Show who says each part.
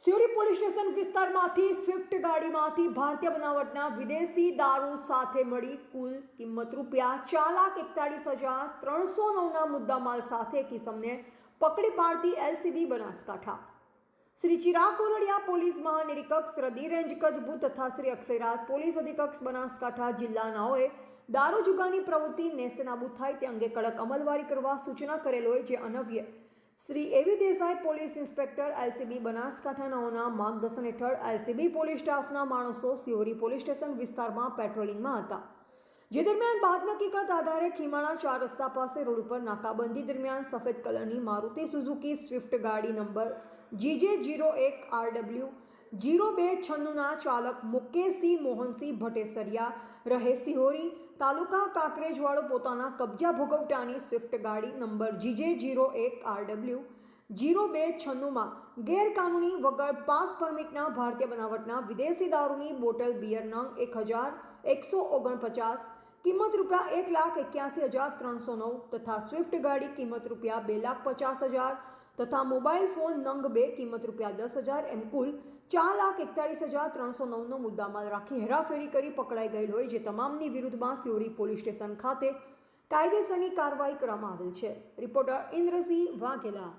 Speaker 1: Siyori police station વિસ્તારમાંથી Swift ગાડીમાંથી ભારતીય બનાવટના વિદેશી દારૂ સાથે મળી કુલ કિંમત રૂપિયા ચાર લાખ એકતાળીસ હજાર ત્રણસો નવના મુદ્દામાલ સાથે કિસમને પકડી પાડતી એલસીબી બનાસકાંઠા. શ્રી ચિરાગ કોરડિયા પોલીસ મહાનિરીક્ષક શ્રદી રેન્જ કચ્છ તથા શ્રી અક્ષયરાજ પોલીસ અધિક્ષક બનાસકાંઠા જિલ્લાનાઓએ દારૂ જુગાની પ્રવૃત્તિ નેસ્તનાબૂદ થાય તે અંગે કડક અમલવારી કરવા સૂચના કરેલોએ જે અનવ્ય Shri A V Desai police inspector LCB બનાસકાંઠાનાઓના માર્ગદર્શન હેઠળ એલસીબી પોલીસ સ્ટાફના માણસો સિયોરી પોલીસ સ્ટેશન વિસ્તારમાં પેટ્રોલિંગમાં હતા. જે દરમિયાન બાદમાં હકીકત આધારે ખીમાણા ચાર રસ્તા પાસે રોડ ઉપર નાકાબંધી દરમિયાન સફેદ કલરની મારુતિ સુઝુકી સ્વિફ્ટ ગાડી નંબર જીજે જીરો એક આરડબલ્યુ જીરો બે છન્નુના ચાલક મુકેશસિંહ મોહનસિંહ ભટેસરિયા રહે સિહોરી. તાલુકા કાંકરેજવાળો પોતાના કબજા ભોગવટાની સ્વિફ્ટ ગાડી નંબર જીજે જીરો એક આરડબલ્યુ જીરો બે છન્નુમાં ગેરકાનૂની વગર પાસ પરમિટના ભારતીય બનાવટના વિદેશી દારૂની બોટલ બિયર નંગ એક હજાર એકસો ઓગણપચાસ, કિંમત રૂપિયા એક લાખ એક્યાસી હજાર ત્રણસો નવ તથા સ્વિફ્ટ ગાડી કિંમત રૂપિયા બે લાખ પચાસ હજાર તથા મોબાઈલ ફોન નંગ બે કિંમત રૂપિયા દસ હજાર, એમ કુલ ચાર લાખ એકતાળીસ હજાર ત્રણસો નવનો મુદ્દામાલ રાખી હેરાફેરી કરી પકડાઈ ગયેલ હોય જે તમામની વિરુદ્ધમાં સિયોરી પોલીસ સ્ટેશન ખાતે કાયદેસરની કાર્યવાહી કરવામાં આવેલ છે. રિપોર્ટર ઇન્દ્રસિંહ વાઘેલા.